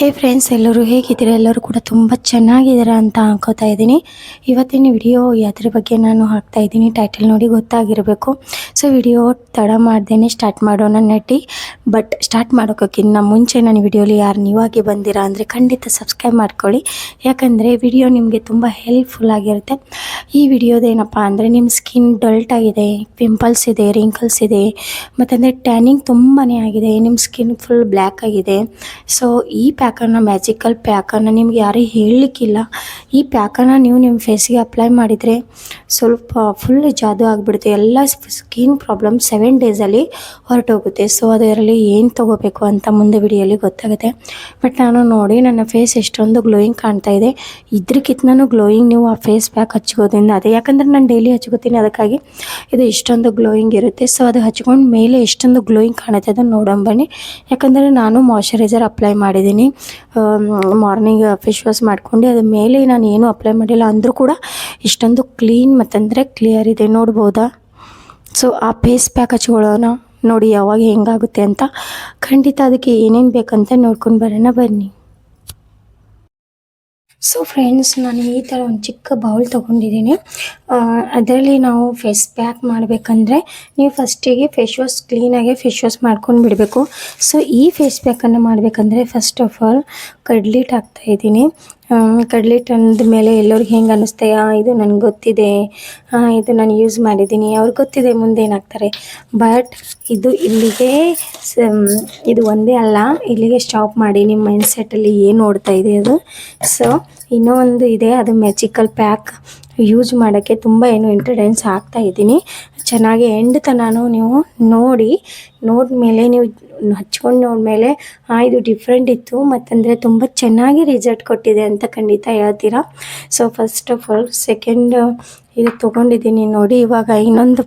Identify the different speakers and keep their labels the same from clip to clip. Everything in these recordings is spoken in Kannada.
Speaker 1: ಹೇ ಫ್ರೆಂಡ್ಸ್ ಎಲ್ಲರೂ ಹೇಗಿದ್ದೀರಾ? ಎಲ್ಲರೂ ಕೂಡ ತುಂಬ ಚೆನ್ನಾಗಿದ್ದೀರಾ ಅಂತ ಅನ್ಕೋತಾ ಇದ್ದೀನಿ. ಇವತ್ತಿನ ವಿಡಿಯೋ ಯಾವ್ದ್ರ ಬಗ್ಗೆ ನಾನು ಹಾಕ್ತಾ ಇದ್ದೀನಿ. ಟೈಟಲ್ ನೋಡಿ ಗೊತ್ತಾಗಿರಬೇಕು. ಸೊ ವಿಡಿಯೋ ತಡ ಮಾಡ್ದೇನೆ ಸ್ಟಾರ್ಟ್ ಮಾಡೋಣ ನಟಿ. ಬಟ್ ಸ್ಟಾರ್ಟ್ ಮಾಡೋಕ್ಕಿಂತ ಮುಂಚೆ ನನ್ನ ವಿಡಿಯೋಲಿ ಯಾರು ನೀವಾಗಿ ಬಂದಿರಾ ಅಂದರೆ ಖಂಡಿತ ಸಬ್ಸ್ಕ್ರೈಬ್ ಮಾಡ್ಕೊಳ್ಳಿ. ಯಾಕಂದರೆ ವಿಡಿಯೋ ನಿಮಗೆ ತುಂಬ ಹೆಲ್ಪ್ಫುಲ್ ಆಗಿರುತ್ತೆ. ಈ ವಿಡಿಯೋದೇನಪ್ಪ ಅಂದರೆ ನಿಮ್ಮ ಸ್ಕಿನ್ ಡಲ್ಟ್ ಆಗಿದೆ ಪಿಂಪಲ್ಸ್ ಇದೆ ರಿಂಕಲ್ಸ್ ಇದೆ, ಮತ್ತಂದರೆ ಟ್ಯಾನಿಂಗ್ ತುಂಬಾ ಆಗಿದೆ ನಿಮ್ಮ ಸ್ಕಿನ್ ಫುಲ್ ಬ್ಲ್ಯಾಕ್ ಆಗಿದೆ. ಸೊ ಈ ಪ್ಯಾಕನ್ನು ಮ್ಯಾಜಿಕಲ್ ಪ್ಯಾಕನ್ನು ನಿಮ್ಗೆ ಯಾರೂ ಹೇಳಲಿಕ್ಕಿಲ್ಲ. ಈ ಪ್ಯಾಕನ್ನು ನೀವು ನಿಮ್ಮ ಫೇಸಿಗೆ ಅಪ್ಲೈ ಮಾಡಿದರೆ ಸ್ವಲ್ಪ ಫುಲ್ ಜಾದು ಆಗಿಬಿಡುತ್ತೆ. ಎಲ್ಲ ಸ್ಕಿನ್ ಪ್ರಾಬ್ಲಮ್ ಸೆವೆನ್ ಡೇಸಲ್ಲಿ ಹೊರಟೋಗುತ್ತೆ. ಸೊ ಅದರಲ್ಲಿ ಏನು ತೊಗೋಬೇಕು ಅಂತ ಮುಂದೆ ವಿಡಿಯೋಲಿ ಗೊತ್ತಾಗುತ್ತೆ. ಬಟ್ ನಾನು ನೋಡಿ ನನ್ನ ಫೇಸ್ ಎಷ್ಟೊಂದು ಗ್ಲೋಯಿಂಗ್ ಕಾಣ್ತಾ ಇದೆ. ಇದ್ರಕ್ಕಿಂತನೂ ಗ್ಲೋಯಿಂಗ್ ನೀವು ಆ ಫೇಸ್ ಪ್ಯಾಕ್ ಹಚ್ಕೋದ್ರಿಂದ ಅದೇ. ಯಾಕಂದರೆ ನಾನು ಡೈಲಿ ಹಚ್ಕೋತೀನಿ. ಅದಕ್ಕಾಗಿ ಇದು ಇಷ್ಟೊಂದು ಗ್ಲೋಯಿಂಗ್ ಇರುತ್ತೆ. ಸೊ ಅದು ಹಚ್ಕೊಂಡು ಮೇಲೆ ಎಷ್ಟೊಂದು ಗ್ಲೋಯಿಂಗ್ ಕಾಣುತ್ತೆ ಅದನ್ನು ನೋಡೋಣ ಬನ್ನಿ. ಯಾಕಂದರೆ ನಾನು ಮಾಯಶ್ಚರೈಸರ್ ಅಪ್ಲೈ ಮಾಡಿದ್ದೀನಿ. ಮಾರ್ನಿಂಗ್ ಫೇಸ್ ವಾಶ್ ಮಾಡ್ಕೊಂಡು ಅದ್ರ ಮೇಲೆ ನಾನು ಏನು ಅಪ್ಲೈ ಮಾಡಿಲ್ಲ ಅಂದರೂ ಕೂಡ ಇಷ್ಟೊಂದು ಕ್ಲೀನ್ ಮತ್ತಂದರೆ ಕ್ಲಿಯರ್ ಇದೆ. ನೋಡ್ಬೋದಾ? ಸೊ ಆ ಫೇಸ್ ಪ್ಯಾಕ್ ಹಚ್ಕೊಳ್ಳೋಣ ನೋಡಿ ಯಾವಾಗ ಹೆಂಗಾಗುತ್ತೆ ಅಂತ ಖಂಡಿತ ಅದಕ್ಕೆ ಏನೇನು ಬೇಕಂತ ನೋಡ್ಕೊಂಡು ಬರೋಣ ಬನ್ನಿ. ಸೊ ಫ್ರೆಂಡ್ಸ್ ನಾನು ಈ ಥರ ಒಂದು ಚಿಕ್ಕ ಬೌಲ್ ತೊಗೊಂಡಿದ್ದೀನಿ. ಅದರಲ್ಲಿ ನಾವು ಫೇಸ್ ಪ್ಯಾಕ್ ಮಾಡಬೇಕಂದ್ರೆ ನೀವು ಫಸ್ಟಿಗೆ ಫೇಸ್ ವಾಶ್ ಕ್ಲೀನಾಗಿ ಫೇಸ್ ವಾಶ್ ಮಾಡ್ಕೊಂಡು ಬಿಡಬೇಕು. ಸೊ ಈ ಫೇಸ್ ಪ್ಯಾಕನ್ನು ಮಾಡಬೇಕಂದ್ರೆ ಫಸ್ಟ್ ಆಫ್ ಆಲ್ ಕಡ್ಲಿಟ್ಟು ಹಾಕ್ತಾಯಿದ್ದೀನಿ ಕಡ್ಲಿಟ್ಟು ತಂದ ಮೇಲೆ ಎಲ್ಲರಿಗೂ ಹೆಂಗೆ ಅನ್ನಿಸ್ತೆ? ಇದು ನನಗೆ ಗೊತ್ತಿದೆ. ಇದು ನಾನು ಯೂಸ್ ಮಾಡಿದ್ದೀನಿ. ಅವ್ರಿಗೆ ಗೊತ್ತಿದೆ ಮುಂದೆ ಏನಾಗ್ತಾರೆ. ಬಟ್ ಇದು ಇಲ್ಲಿಗೆ ಇದು ಒಂದೇ ಅಲ್ಲ. ಇಲ್ಲಿಗೆ ಸ್ಟಾಪ್ ಮಾಡಿ. ನಿಮ್ಮ ಮೈಂಡ್ ಸೆಟ್ಟಲ್ಲಿ ಏನು ನೋಡ್ತಾ ಇದೆ ಅದು? ಸೊ ಇನ್ನೂ ಒಂದು ಇದೆ. ಅದು ಮ್ಯಾಜಿಕಲ್ ಪ್ಯಾಕ್ ಯೂಸ್ ಮಾಡೋಕ್ಕೆ ತುಂಬ ಏನು ಇಂಟ್ರಡೆನ್ಸ್ ಹಾಕ್ತಾ ಇದ್ದೀನಿ. ಚೆನ್ನಾಗಿ ಎಂಡ್ ತನಾನು ನೀವು ನೋಡಿ ನೋಡಿದ್ಮೇಲೆ ನೀವು ಹಚ್ಕೊಂಡು ನೋಡ್ಮೇಲೆ ಹಾಂ ಇದು ಡಿಫ್ರೆಂಟ್ ಇತ್ತು, ಮತ್ತಂದರೆ ತುಂಬ ಚೆನ್ನಾಗಿ ರಿಸಲ್ಟ್ ಕೊಟ್ಟಿದೆ ಅಂತ ಖಂಡಿತ ಹೇಳ್ತೀರಾ? So first of all second ಇದು ತೊಗೊಂಡಿದ್ದೀನಿ ನೋಡಿ, ಇವಾಗ ಇನ್ನೊಂದು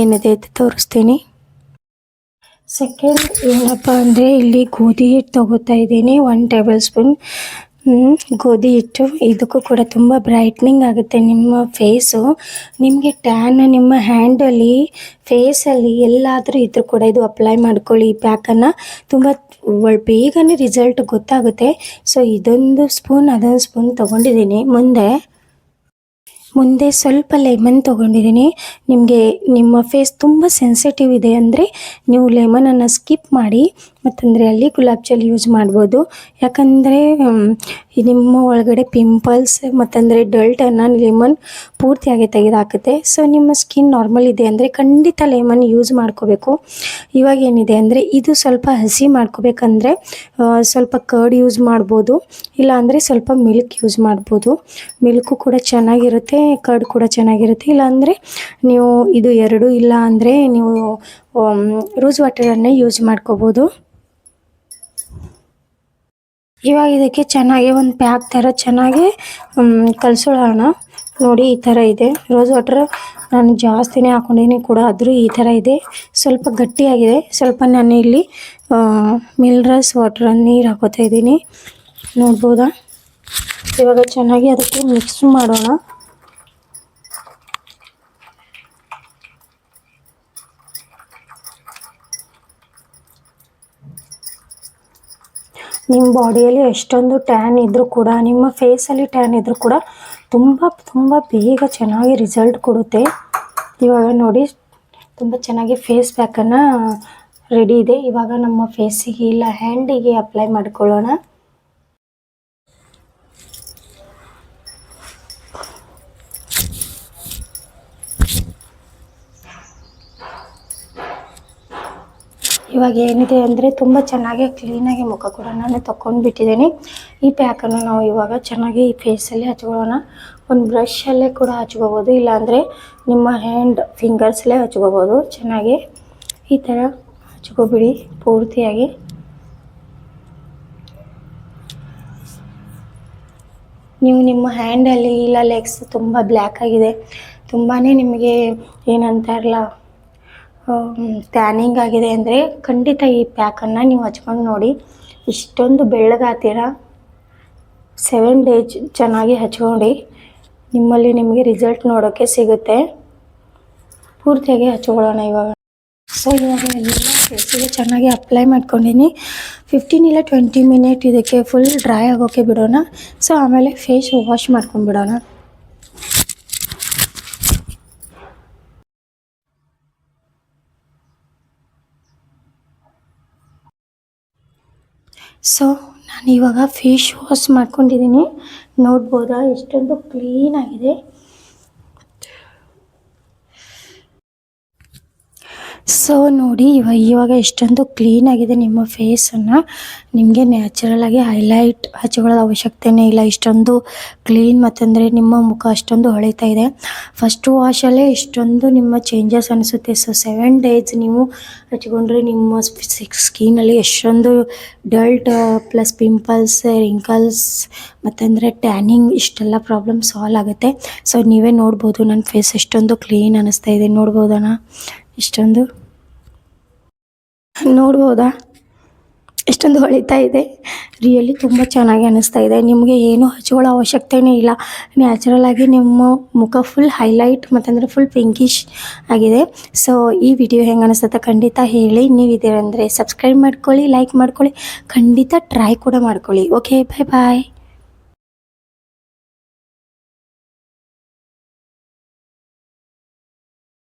Speaker 1: ಏನಿದೆ ಅಂತ ತೋರಿಸ್ತೀನಿ. ಸೆಕೆಂಡ್ ಏನಪ್ಪ ಅಂದರೆ ಇಲ್ಲಿ ಗೋಧಿ ಹಿಟ್ಟು ತೊಗೋತಾ ಇದ್ದೀನಿ ಒನ್ ಟೇಬಲ್ ಸ್ಪೂನ್ ಗೋಧಿ ಹಿಟ್ಟು, ಇದಕ್ಕೂ ಕೂಡ ತುಂಬ ಬ್ರೈಟ್ನಿಂಗ್ ಆಗುತ್ತೆ ನಿಮ್ಮ ಫೇಸು ನಿಮಗೆ ಟ್ಯಾನ್ ನಿಮ್ಮ ಹ್ಯಾಂಡಲ್ಲಿ ಫೇಸಲ್ಲಿ ಎಲ್ಲಾದರೂ ಇದ್ರೂ ಕೂಡ ಇದು ಅಪ್ಲೈ ಮಾಡ್ಕೊಳ್ಳಿ ಈ ಪ್ಯಾಕನ್ನು ತುಂಬ ಬೇಗನೆ ರಿಸಲ್ಟ್ ಗೊತ್ತಾಗುತ್ತೆ. ಸೊ ಇದೊಂದು ಸ್ಪೂನ್ ಅದೊಂದು ಸ್ಪೂನ್ ತೊಗೊಂಡಿದ್ದೀನಿ. ಮುಂದೆ ಮುಂದೆ ಸ್ವಲ್ಪ ಲೆಮನ್ ತೊಗೊಂಡಿದ್ದೀನಿ. ನಿಮಗೆ ನಿಮ್ಮ ಫೇಸ್ ತುಂಬ ಸೆನ್ಸಿಟಿವ್ ಇದೆ ಅಂದರೆ ನೀವು ಲೆಮನನ್ನು ಸ್ಕಿಪ್ ಮಾಡಿ ಮತ್ತಂದರೆ ಅಲ್ಲಿ ಗುಲಾಬ್ ಜಲ್ ಯೂಸ್ ಮಾಡ್ಬೋದು. ಯಾಕಂದರೆ ನಿಮ್ಮ ಒಳಗಡೆ ಪಿಂಪಲ್ಸ್ ಮತ್ತಂದರೆ ಡಲ್ಟನ್ನು ಲೆಮನ್ ಪೂರ್ತಿಯಾಗಿ ತೆಗೆದುಹಾಕುತ್ತೆ ಸೊ ನಿಮ್ಮ ಸ್ಕಿನ್ ನಾರ್ಮಲ್ ಇದೆ ಅಂದರೆ ಖಂಡಿತ ಲೆಮನ್ ಯೂಸ್ ಮಾಡ್ಕೋಬೇಕು. ಇವಾಗ ಏನಿದೆ ಅಂದರೆ, ಇದು ಸ್ವಲ್ಪ ಹಸಿ ಮಾಡ್ಕೋಬೇಕಂದ್ರೆ ಸ್ವಲ್ಪ ಕರ್ಡ್ ಯೂಸ್ ಮಾಡ್ಬೋದು. ಇಲ್ಲಾಂದರೆ ಸ್ವಲ್ಪ ಮಿಲ್ಕ್ ಯೂಸ್ ಮಾಡ್ಬೋದು. ಮಿಲ್ಕು ಕೂಡ ಚೆನ್ನಾಗಿರುತ್ತೆ ಕರ್ಡ್ ಕೂಡ ಚೆನ್ನಾಗಿರುತ್ತೆ. ಇಲ್ಲಾಂದರೆ ನೀವು ಇದು ಎರಡು ಇಲ್ಲ ಅಂದರೆ ನೀವು ರೋಸ್ ವಾಟರನ್ನೇ ಯೂಸ್ ಮಾಡ್ಕೋಬೋದು. ಇವಾಗ ಇದಕ್ಕೆ ಚೆನ್ನಾಗಿ ಒಂದು ಪ್ಯಾಕ್ ಥರ ಚೆನ್ನಾಗಿ ಕಲಸೋಣ ನೋಡಿ, ಈ ಥರ ಇದೆ. ರೋಸ್ ವಾಟರ್ ನಾನು ಜಾಸ್ತಿನೇ ಹಾಕೊಂಡಿನಿ ಕೂಡ. ಆದರೂ ಈ ಥರ ಇದೆ. ಸ್ವಲ್ಪ ಗಟ್ಟಿಯಾಗಿದೆ. ಸ್ವಲ್ಪ ನಾನು ಇಲ್ಲಿ ಮಿಲ್ರಸ್ ವಾಟರ್ ನೀರು ಹಾಕೋತಾ ಇದ್ದೀನಿ. ನೋಡ್ಬೋದಾ? ಇವಾಗ ಚೆನ್ನಾಗಿ ಅದಕ್ಕೆ ಮಿಕ್ಸ್ ಮಾಡೋಣ. ನಿಮ್ಮ ಬಾಡಿಯಲ್ಲಿ ಎಷ್ಟೊಂದು ಟ್ಯಾನ್ ಇದ್ದರೂ ಕೂಡ, ನಿಮ್ಮ ಫೇಸಲ್ಲಿ ಟ್ಯಾನ್ ಇದ್ದರೂ ಕೂಡ ತುಂಬ ತುಂಬ ಬೇಗ ಚೆನ್ನಾಗಿ ರಿಸಲ್ಟ್ ಕೊಡುತ್ತೆ. ಇವಾಗ ನೋಡಿ, ತುಂಬ ಚೆನ್ನಾಗಿ ಫೇಸ್ ಪ್ಯಾಕನ್ನು ರೆಡಿ ಇದೆ. ಇವಾಗ ನಮ್ಮ ಫೇಸಿಗೆ ಇಲ್ಲ ಹ್ಯಾಂಡಿಗೆ ಅಪ್ಲೈ ಮಾಡ್ಕೊಳ್ಳೋಣ. ಇವಾಗ ಏನಿದೆ ಅಂದರೆ ತುಂಬ ಚೆನ್ನಾಗಿ ಕ್ಲೀನಾಗಿ ಮುಖ ಕೂಡ ನಾನು ತೊಗೊಂಡು ಬಿಟ್ಟಿದ್ದೀನಿ ಈ ಪ್ಯಾಕನ್ನು ನಾವು ಇವಾಗ ಚೆನ್ನಾಗಿ ಈ ಫೇಸಲ್ಲಿ ಹಚ್ಕೊಳ್ಳೋಣ. ಒಂದು ಬ್ರಷಲ್ಲೇ ಕೂಡ ಹಚ್ಕೋಬೋದು, ಇಲ್ಲಾಂದರೆ ನಿಮ್ಮ ಹ್ಯಾಂಡ್ ಫಿಂಗರ್ಸಲ್ಲೇ ಹಚ್ಕೋಬೋದು. ಚೆನ್ನಾಗಿ ಈ ಥರ ಹಚ್ಕೊಬಿಡಿ ಪೂರ್ತಿಯಾಗಿ. ನೀವು ನಿಮ್ಮ ಹ್ಯಾಂಡಲ್ಲಿ ಇಲ್ಲ ಲೆಗ್ಸ್ ತುಂಬ ಬ್ಲ್ಯಾಕ್ ಆಗಿದೆ. ತುಂಬಾ ನಿಮಗೆ ಏನಂತಾರಲ್ಲ ಟ್ಯಾನಿಂಗ್ ಆಗಿದೆ ಅಂದರೆ ಖಂಡಿತ ಈ ಪ್ಯಾಕನ್ನು ನೀವು ಹಚ್ಕೊಂಡು ನೋಡಿ. ಇಷ್ಟೊಂದು ಬೆಳ್ಳಗಾತೀರ ಸೆವೆನ್ ಡೇಸ್ ಚೆನ್ನಾಗಿ ಹಚ್ಕೊಂಡು ನಿಮ್ಮಲ್ಲಿ ನಿಮಗೆ ರಿಸಲ್ಟ್ ನೋಡೋಕ್ಕೆ ಸಿಗುತ್ತೆ. ಪೂರ್ತಿಯಾಗಿ ಹಚ್ಕೊಳ್ಳೋಣ ಇವಾಗ. ಸೊ ಇವಾಗ ಎಲ್ಲ ಫೇಸಿಗೆ ಚೆನ್ನಾಗಿ ಅಪ್ಲೈ ಮಾಡ್ಕೊಂಡಿನಿ. ಫಿಫ್ಟೀನ್ ಇಲ್ಲ ಟ್ವೆಂಟಿ ಮಿನಿಟ್ ಇದಕ್ಕೆ ಫುಲ್ ಡ್ರೈ ಆಗೋಕ್ಕೆ ಬಿಡೋಣ. ಸೊ ಆಮೇಲೆ ಫೇಸ್ ವಾಶ್ ಮಾಡ್ಕೊಂಡ್ಬಿಡೋಣ. ಸೊ ನಾನು ಇವಾಗ ಫೇಶ್ ವಾಶ್ ಮಾಡ್ಕೊಂಡಿದ್ದೀನಿ ನೋಡ್ಬೋದಾ? ಎಷ್ಟೊಂದು ಕ್ಲೀನ್ ಆಗಿದೆ ಸೊ ನೋಡಿ ಇವಾಗ ಇವಾಗ ಎಷ್ಟೊಂದು ಕ್ಲೀನ್ ಆಗಿದೆ ನಿಮ್ಮ ಫೇಸನ್ನು ನಿಮಗೆ ನ್ಯಾಚುರಲ್ ಆಗಿ ಹೈಲೈಟ್ ಹಚ್ಕೊಳ್ಳೋದು ಅವಶ್ಯಕತೆಯೇ ಇಲ್ಲ. ಇಷ್ಟೊಂದು ಕ್ಲೀನ್ ಮತ್ತಂದರೆ ನಿಮ್ಮ ಮುಖ ಅಷ್ಟೊಂದು ಹೊಳಿತಾ ಇದೆ. ಫಸ್ಟ್ ವಾಶಲ್ಲೇ ಇಷ್ಟೊಂದು ನಿಮ್ಮ ಚೇಂಜಸ್ ಅನಿಸುತ್ತೆ. ಸೊ ಸೆವೆನ್ ಡೇಸ್ ನೀವು ಹಚ್ಕೊಂಡ್ರೆ ನಿಮ್ಮ ಸ್ಕಿನ್ನಲ್ಲಿ ಎಷ್ಟೊಂದು ಡಲ್ಟ್ ಪ್ಲಸ್ ಪಿಂಪಲ್ಸ್ ರಿಂಕಲ್ಸ್ ಮತ್ತಂದರೆ ಟ್ಯಾನಿಂಗ್ ಇಷ್ಟೆಲ್ಲ ಪ್ರಾಬ್ಲಮ್ ಸಾಲ್ವ್ ಆಗುತ್ತೆ. ಸೊ ನೀವೇ ನೋಡ್ಬೋದು ನನ್ನ ಫೇಸ್ ಎಷ್ಟೊಂದು ಕ್ಲೀನ್ ಅನ್ನಿಸ್ತಾ ಇದೆ. ನೋಡ್ಬೋದಣ್ಣ? ಇಷ್ಟೊಂದು ನೋಡ್ಬೋದಾ? ಎಷ್ಟೊಂದು ಹೊಳಿತಾ ಇದೆ. ರಿಯಲಿ ತುಂಬ ಚೆನ್ನಾಗಿ ಅನ್ನಿಸ್ತಾ ಇದೆ. ನಿಮಗೆ ಏನು ಹಚ್ಕೊಳ್ಳೋ ಅವಶ್ಯಕತೆನೇ ಇಲ್ಲ. ನ್ಯಾಚುರಲ್ ಆಗಿ ನಿಮ್ಮ ಮುಖ ಫುಲ್ ಹೈಲೈಟ್ ಮತ್ತಂದರೆ ಫುಲ್ ಪಿಂಕಿಶ್ ಆಗಿದೆ. ಸೊ ಈ ವಿಡಿಯೋ ಹೆಂಗೆ ಅನಿಸ್ತದೆ ಖಂಡಿತ ಹೇಳಿ. ನೀವು ಇದ್ದೀರಂದರೆ ಸಬ್ಸ್ಕ್ರೈಬ್ ಮಾಡ್ಕೊಳ್ಳಿ ಲೈಕ್ ಮಾಡ್ಕೊಳ್ಳಿ. ಖಂಡಿತ ಟ್ರೈ ಕೂಡ ಮಾಡ್ಕೊಳ್ಳಿ. ಓಕೆ ಬಾಯ್ ಬಾಯ್